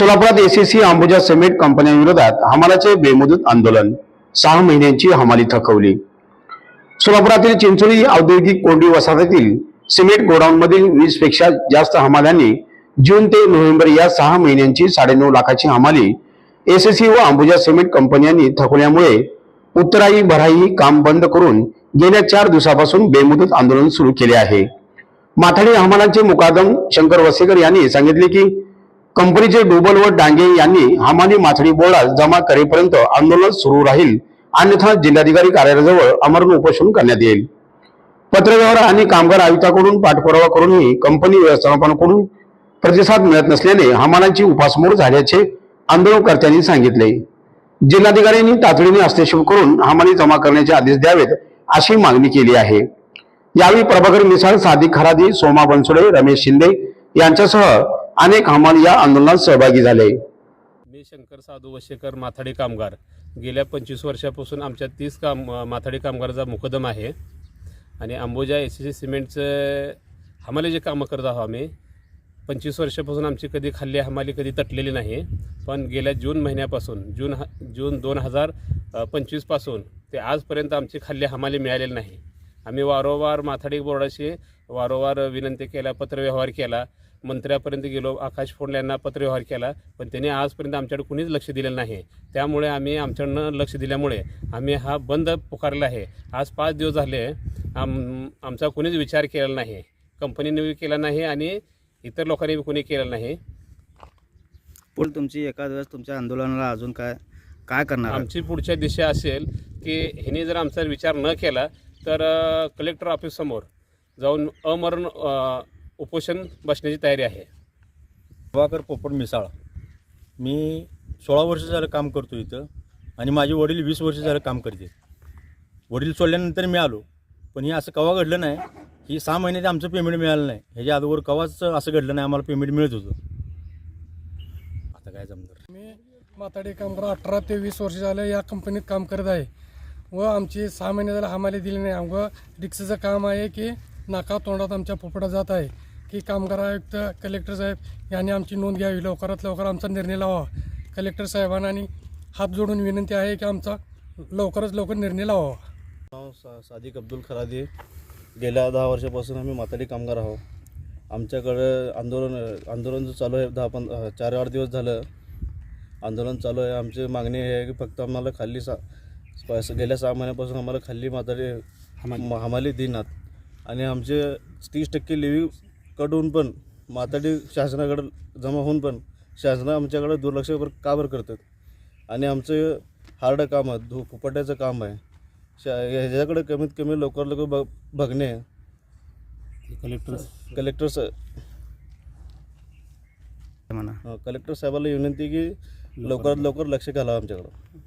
सोलापुरात ACC Ambuja cement कंपन्यांविरोधात हमालाचे बेमुदत आंदोलन. सहा महिन्यांची हमाली थकवली. सोलापुरातील चिंचोली औद्योगिक कोंडी वसाहतीतील सिमेंट गोडाऊनमधील वीसपेक्षा जास्त हमाल्यांनी जून ते नोव्हेंबर या सहा महिन्यांची साडेनऊ लाखाची हमाली एसीसी व अंबुजा सिमेंट कंपन्यांनी थकवल्यामुळे उत्तराई भराई काम बंद करून गेल्या चार दिवसापासून बेमुदत आंदोलन सुरू केले आहे. माथाडी हमालांचे मुकादम शंकर वसेकर यांनी सांगितले की कंपनीचे डोबल व डांगे यांनी हमाली माथडी बोर्डात जमा करेपर्यंत आंदोलन सुरू राहील. अन्यथा जिल्हाधिकारी कार्यालयाजवळ अमरण उपोषण करण्यात येईल. पत्रव्यवहार आणि कामगार आयुक्ताकडून पाठपुरावा करूनही कंपनी व्यवस्थापनाकडून प्रतिसाद मिळत नसल्याने हमालांची उपासमोड झाल्याचे आंदोलनकर्त्यांनी सांगितले. जिल्हाधिकाऱ्यांनी तातडीने हस्तक्षेप करून हमाली जमा करण्याचे आदेश द्यावेत अशी मागणी केली आहे. यावेळी प्रभाकर मिसाळ सादिक खरादी सोमा बनसोडे रमेश शिंदे यांच्यासह अनेक हमाल या आंदोलनात सहभागी झाले. मी शंकर साधू वशेकर माथाडी कामगार. गेल्या पंचवीस वर्षापासून आमच्या तीस काम माथाडी कामगाराचा मुकदम आहे. आणि अंबोजा एस सी सिमेंटचं हमाले जे कामं करत आहोत आम्ही पंचवीस वर्षापासून आमची कधी खाल्ली हमाली कधी तटलेली नाही. पण गेल्या जून महिन्यापासून जून ह जून दोन हजार पंचवीसपासून ते आजपर्यंत आमची खाल्ली हमाली मिळालेली नाही. आम्ही वारंवार माथाडी बोर्डाशी वारंवार विनंती केला पत्रव्यवहार केला. मंत्र्यापर्यंत गेलो आकाश फोंडले यांना पत्रव्यवहार केला पण त्यांनी आजपर्यंत आमच्याकडे कुणीच लक्ष दिलेलं नाही. त्यामुळे आम्ही आमच्याकडनं लक्ष दिल्यामुळे आम्ही हा बंद पुकारला आहे. आज पाच दिवस झाले आम आमचा कुणीच विचार केलेला नाही. कंपनीने केला नाही आणि इतर लोकांनी कुणी केलेला नाही. पुढे तुमची एका दिवस तुमच्या आंदोलनाला अजून काय काय करणार? आमची पुढच्या दिशा असेल की ह्याने जर आमचा विचार न केला तर कलेक्टर ऑफिससमोर जाऊन अमरण उपोषण बसण्याची तयारी आहे. प्रभाकर पोपट मिसाळ. मी सोळा वर्ष झालं काम करतो इथं आणि माझे वडील वीस वर्ष झालं काम करते वडील सोडल्यानंतर मी आलो पण हे असं कवा घडलं नाही की सहा महिन्यात आमचं पेमेंट मिळालं नाही. ह्याच्या अगोदर कवाच असं घडलं नाही आम्हाला पेमेंट मिळत होतं. आता काय जमणार? मी माताडी कामगार अठरा ते वीस वर्ष झालं या कंपनीत काम करत आहे. व आमची सहा महिने झाले आम्हाला दिली नाही. व रिक्षाचं काम आहे की नाका तोंडात आमच्या पोपटा जात आहे. की कामगार आयुक्त कलेक्टर साहेब यांनी आमची नोंद घ्यावी. लवकरात लवकर आमचा निर्णय लावा कलेक्टर साहेबांना आणि हात जोडून विनंती आहे की आमचा लवकरच लवकर निर्णय लावा नाव सा सादिक अब्दुल खरादी. गेल्या दहा वर्षापासून आम्ही माताडी कामगार आहोत. आमच्याकडं आंदोलन आंदोलन जो चालू आहे दहा पं चार आठ दिवस झालं आंदोलन चालू आहे. आमची मागणी हे आहे की फक्त आम्हाला खाल्ली सा गेल्या सहा महिन्यापासून आम्हाला खाल्ली माताडी हमाली. देणार. आणि आमचे तीस टक्के लिव्ही होऊन पण माताडी शासनाकडे जमा होऊन पण शासना आमच्याकडे दुर्लक्ष बर- का बरं करतात? आणि आमचं हार्ड काम आहे धु फुपाट्याचं काम आहे. शा ह्याच्याकडे कमीत कमी लवकर लवकर बघ बघणे कलेक्टर कलेक्टर सा म्हणा कलेक्टर साहेबाला विनंती की लवकरात लवकर लक्ष घालावं आमच्याकडं.